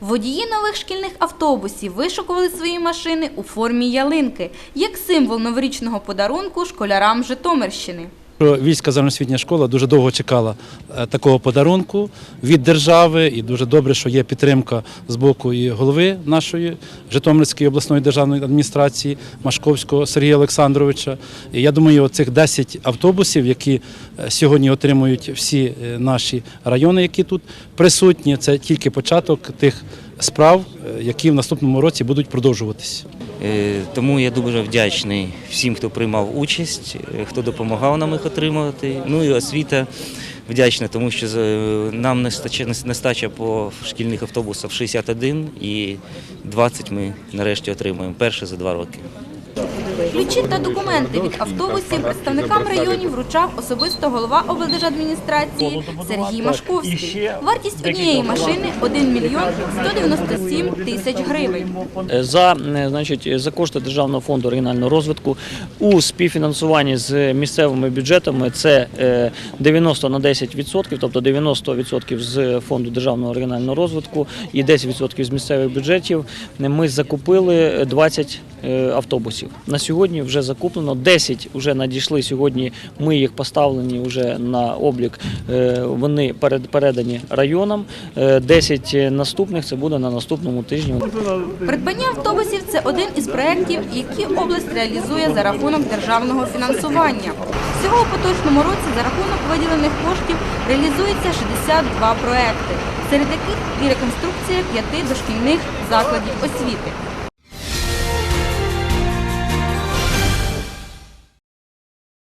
Водії нових шкільних автобусів вишукували свої машини у формі ялинки, як символ новорічного подарунку школярам Житомирщини. Що Війська загальноосвітня школа дуже довго чекала е, такого подарунку від держави, і дуже добре, що є підтримка з боку і голови нашої Житомирської обласної державної адміністрації Машковського Сергія Олександровича. І я думаю, цих 10 автобусів, які е, сьогодні отримують всі е, наші райони, які тут присутні, це тільки початок тих справ, які в наступному році будуть продовжуватися. Е, Тому я дуже вдячний всім, хто приймав участь, е, хто допомагав нам їх отримувати. Ну і освіта вдячна, тому що е, нам нестача, нестача по шкільних автобусах 61 і 20 ми нарешті отримуємо перше за два роки. Ключі та документи від автобусів представникам районів вручав особисто голова облдержадміністрації Сергій Машковський. Вартість однієї машини 1 мільйон 197 тисяч гривень. за, е, значить, за кошти Державного фонду регіонального розвитку у співфінансуванні з місцевими бюджетами це е, 90 на 10%, тобто 90% з фонду державного регіонального розвитку і 10% з місцевих бюджетів. Ми закупили 20 е, автобусів. На сьогодні вже закуплено 10 вже надійшли сьогодні. Ми їх поставлені вже на облік. е, Вони перед- передані районам. Е, 10 наступних це буде на наступному тижні. Придбання автобусів це один із проєктів, які область реалізує за рахунок державного фінансування. Всього у поточному році за рахунок виділених коштів реалізується 62 проекти, серед яких і реконструкція п'яти дошкільних закладів освіти.